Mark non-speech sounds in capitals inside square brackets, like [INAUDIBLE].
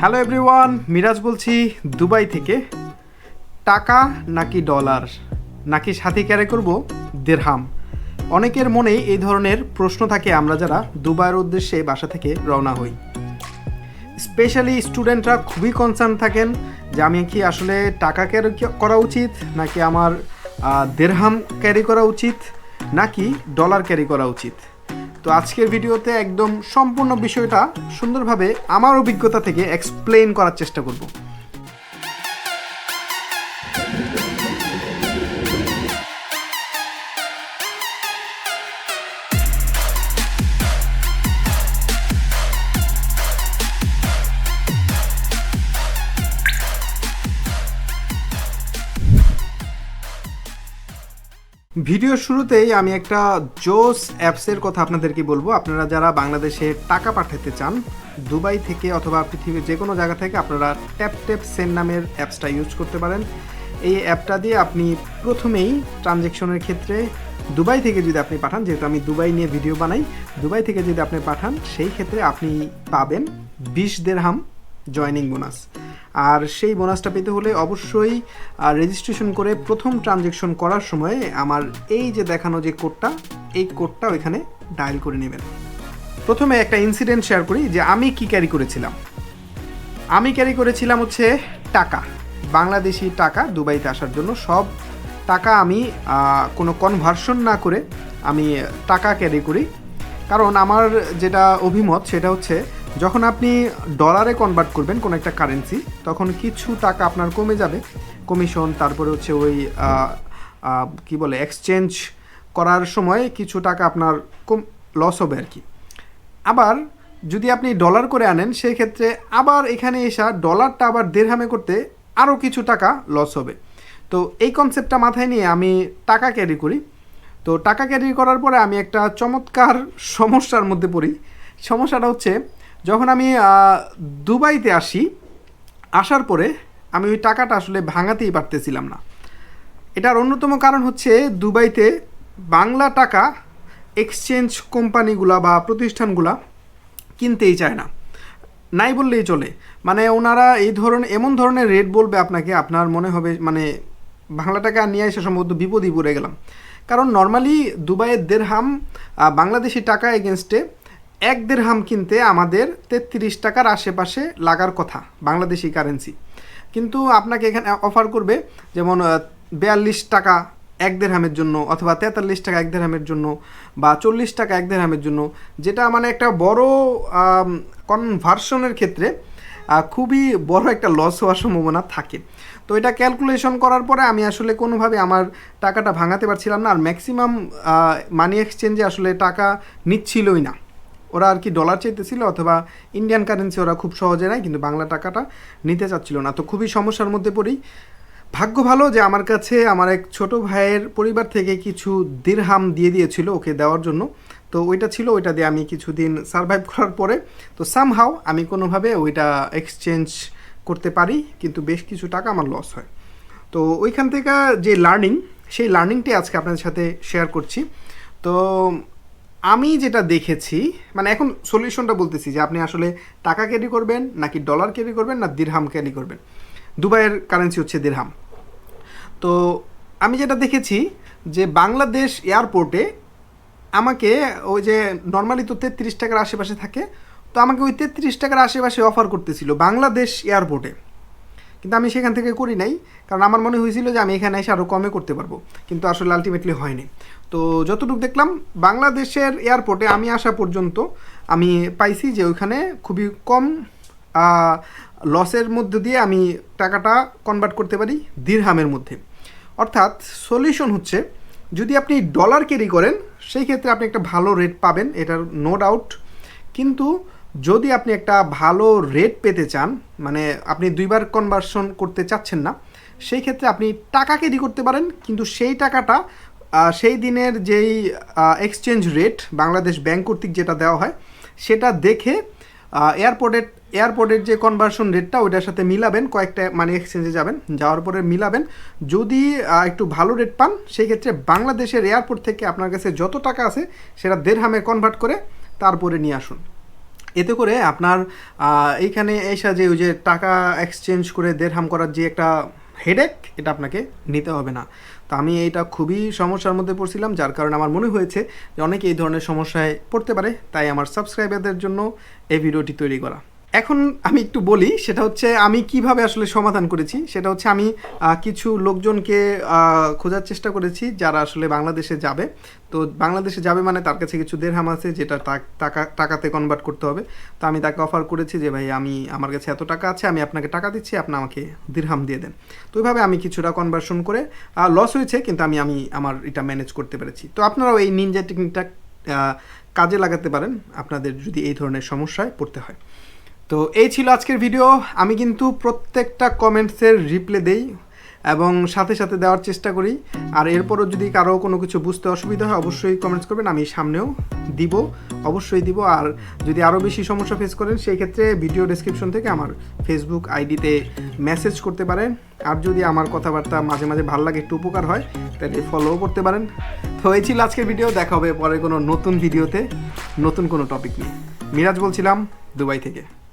Hello everyone Miraj বলছি, Dubai থেকে। টাকা নাকি ডলার নাকি সাথে ক্যারি করব? দেড়হাম অনেকের মনেই এই ধরনের প্রশ্ন থাকে আমরা যারা দুবাইয়ের উদ্দেশ্যে বাসা থেকে রওনা হই। স্পেশালি স্টুডেন্টরা খুবই কনসার্ন থাকেন যে আমি কি আসলে টাকা ক্যারি করা উচিত? নাকি আমার দেড়হাম ক্যারি করা উচিত? নাকি ডলার ক্যারি করা উচিত? তো আজকের ভিডিওতে একদম সম্পূর্ণ বিষয়টা সুন্দরভাবে আমার অভিজ্ঞতা থেকে এক্সপ্লেন করার চেষ্টা করব। ভিডিওর শুরুতেই আমি একটা জোস অ্যাপসের কথা আপনাদেরকে বলব। আপনারা যারা বাংলাদেশে টাকা পাঠাতে চান, দুবাই থেকে অথবা পৃথিবীর যে কোনো জায়গা থেকে আপনারা ট্যাপ ট্যাপ সেন নামের অ্যাপসটা ইউজ করতে পারেন। এই অ্যাপটা দিয়ে আপনি প্রথমেই ট্রানজেকশনের ক্ষেত্রে দুবাই থেকে যদি আপনি পাঠান, যেহেতু আমি দুবাই নিয়ে ভিডিও বানাই, দুবাই থেকে যদি আপনি পাঠান, সেই ক্ষেত্রে আপনি পাবেন বিশ দেড়হাম জয়নিং বোনাস। আর সেই বোনাসটা পেতে হলে অবশ্যই রেজিস্ট্রেশন করে প্রথম ট্রানজেকশন করার সময় আমার এই যে দেখানো যে কোডটা এই কোডটা ওইখানে ডায়াল করে নেবেন। প্রথমে একটা ইনসিডেন্ট শেয়ার করি যে আমি কি ক্যারি করেছিলাম। আমি ক্যারি করেছিলাম হচ্ছে টাকা, বাংলাদেশি টাকা দুবাইতে আসার জন্য। সব টাকা আমি কোনো কনভার্সন না করে আমি টাকা ক্যারি করি। কারণ আমার যেটা অভিমত সেটা হচ্ছে যখন আপনি ডলারে কনভার্ট করবেন কোনো একটা কারেন্সি তখন কিছু টাকা আপনার কমে যাবে। কমিশন তারপরে হচ্ছে ওই কি বলে এক্সচেঞ্জ করার সময় কিছু টাকা আপনার কম লস হবে আর কি। আবার যদি আপনি ডলার করে আনেন সেই ক্ষেত্রে আবার এখানে এসা ডলারটা আবার দেড়হামে করতে আরও কিছু টাকা লস হবে। তো এই কনসেপ্টটা মাথায় নিয়ে আমি টাকা ক্যারি করি। তো টাকা ক্যারি করার পরে আমি একটা চমৎকার সমস্যার মধ্যে পড়ি। সমস্যাটা হচ্ছে যখন আমি দুবাইতে আসি, আসার পরে আমি ওই টাকাটা আসলে ভাঙাতেই পারতেছিলাম না। এটার অন্যতম কারণ হচ্ছে দুবাইতে বাংলা টাকা এক্সচেঞ্জ কোম্পানিগুলা বা প্রতিষ্ঠানগুলা কিনতেই চায় না। নাই বললেই চলে। মানে ওনারা এই ধরনের এমন ধরনের রেট বলবে আপনাকে, আপনার মনে হবে মানে বাংলা টাকা নিয়ে এসে সম্ভবত বিপদই পড়ে গেলাম। কারণ নর্মালি দুবাইয়ের দেড়হাম বাংলাদেশি টাকা এগেনস্টে এক দেড়হাম কিনতে আমাদের তেত্রিশ টাকার আশেপাশে লাগার কথা, বাংলাদেশি কারেন্সি কিন্তু আপনাকে এখানে অফার করবে যেমন বিয়াল্লিশ টাকা এক দেড়হামের জন্য অথবা তেতাল্লিশ টাকা এক দেড়হামের জন্য বা চল্লিশ টাকা এক দেড়হামের জন্য, যেটা মানে একটা বড় কনভার্সনের ক্ষেত্রে খুবই বড় একটা লস হওয়ার সম্ভাবনা থাকে। তো এটা ক্যালকুলেশন করার পরে আমি আসলে কোনোভাবে আমার টাকাটা ভাঙাতে পারছিলাম না, আর ম্যাক্সিমাম মানি এক্সচেঞ্জে আসলে টাকা নিচ্ছিলই না। ওরা আর কি ডলার চাইতেছিল অথবা ইন্ডিয়ান কারেন্সি ওরা খুব সহজে নেয় কিন্তু বাংলা টাকাটা নিতে চাচ্ছিল না। তো খুবই সমস্যার মধ্যে পড়ি। ভাগ্য ভালো যে আমার কাছে আমার এক ছোট ভাইয়ের পরিবার থেকে কিছু দিরহাম দিয়ে দিয়েছিল ওকে দেওয়ার জন্য। তো ওইটা ছিল, ওইটা দিয়ে আমি কিছুদিন সারভাইভ [LAUGHS] করার পরে, তো সামহাও আমি কোনোভাবে ওইটা এক্সচেঞ্জ করতে পারি, কিন্তু বেশ কিছু টাকা আমার লস হয়। তো ওইখান থেকে যে লার্নিং সেই লার্নিংটি আজকে আপনাদের সাথে শেয়ার করছি। তো আমি যেটা দেখেছি মানে এখন সলিউশনটা বলতেছি যে আপনি আসলে টাকা ক্যারি করবেন নাকি ডলার ক্যারি করবেন না দিরহাম ক্যারি করবেন। দুবাইয়ের কারেন্সি হচ্ছে দিরহাম তো আমি যেটা দেখেছি যে বাংলাদেশ এয়ারপোর্টে আমাকে ওই যে নর্মালি তো তেত্রিশ টাকার আশেপাশে থাকে, তো আমাকে ওই তেত্রিশ টাকার আশেপাশে অফার করতেছিল বাংলাদেশ এয়ারপোর্টে কিন্তু আমি সেখান থেকে করি নাই, কারণ আমার মনে হয়েছিল যে আমি এখানে এসে আরও কমে করতে পারব, কিন্তু আসলে আলটিমেটলি হয়নি। তো যতটুকু দেখলাম, বাংলাদেশের এয়ারপোর্টে আমি আসা পর্যন্ত আমি পাইছি যে ওইখানে খুবই কম লসের মধ্যে দিয়ে আমি টাকাটা কনভার্ট করতে পারি দিরহামের মধ্যে। অর্থাৎ সলিউশন হচ্ছে, যদি আপনি ডলার ক্যারি করেন, সেই ক্ষেত্রে আপনি একটা ভালো রেট পাবেন, এটার নো ডাউট কিন্তু যদি আপনি একটা ভালো রেট পেতে চান মানে আপনি দুইবার কনভার্সন করতে চাচ্ছেন না, সেই ক্ষেত্রে আপনি টাকা ক্যারি করতে পারেন, কিন্তু সেই টাকাটা সেই দিনের যেই এক্সচেঞ্জ রেট বাংলাদেশ ব্যাংক কর্তৃক যেটা দেওয়া হয়, সেটা দেখে এয়ারপোর্টের এয়ারপোর্টের যে কনভার্সন রেটটা ওইটার সাথে মিলাবেন, কয়েকটা মানি এক্সচেঞ্জে যাবেন, যাওয়ার পরে মিলাবেন। যদি একটু ভালো রেট পান, সেই ক্ষেত্রে বাংলাদেশের এয়ারপোর্ট থেকে আপনার কাছে যত টাকা আছে, সেটা দেড়হামে কনভার্ট করে তারপরে নিয়ে আসুন। এতে করে আপনার এইখানে এসা যে ওই যে টাকা এক্সচেঞ্জ করে দেড়হাম করার যে একটা হেডেক এটা আপনাকে নিতে হবে না। তো আমি এইটা খুবই সমস্যার মধ্যে পড়ছিলাম, যার কারণে আমার মনে হয়েছে যে অনেকে এই ধরনের সমস্যায় পড়তে পারে, তাই আমার সাবস্ক্রাইবারদের জন্য এই ভিডিওটি তৈরি করা। এখন আমি একটু বলি, সেটা হচ্ছে আমি কীভাবে আসলে সমাধান করেছি, সেটা হচ্ছে আমি কিছু লোকজনকে খোঁজার চেষ্টা করেছি যারা আসলে বাংলাদেশে যাবে। তো বাংলাদেশে যাবে মানে তার কাছে কিছু দেড়হাম আছে যেটা টাকা টাকাতে কনভার্ট করতে হবে। তো আমি তাকে অফার করেছি যে, ভাই, আমি, আমার কাছে এত টাকা আছে, আমি আপনাকে টাকা দিচ্ছি, আপনি আমাকে দিরহাম দিয়ে দেন। তো ওইভাবে আমি কিছুটা কনভার্সন করে লস হয়েছে, কিন্তু আমি আমি আমার এটা ম্যানেজ করতে পেরেছি। তো আপনারাও এই নিনজা টেকনিকটা কাজে লাগাতে পারেন। আপনাদের যদি এই ধরনের সমস্যায় পড়তে হয়। তো এই ছিল আজকের ভিডিও আমি কিন্তু প্রত্যেকটা কমেন্টসের রিপ্লে দেই এবং সাথে সাথে দেওয়ার চেষ্টা করি। আর এরপরও যদি কারও কোনো কিছু বুঝতে অসুবিধা হয়, অবশ্যই কমেন্টস করবেন, আমি সামনেও দিব, অবশ্যই দিব। আর যদি আরও বেশি সমস্যা ফেস করেন, সেই ক্ষেত্রে ভিডিও ডেসক্রিপশন থেকে আমার ফেসবুক আইডিতে মেসেজ করতে পারেন। আর যদি আমার কথাবার্তা মাঝে মাঝে ভালো লাগে, একটু উপকার হয়, তাহলে ফলোও করতে পারেন। তো এই ছিল আজকের ভিডিও দেখা হবে পরে কোনো নতুন ভিডিওতে নতুন কোনো টপিক নিয়ে। মিরাজ বলছিলাম, দুবাই থেকে।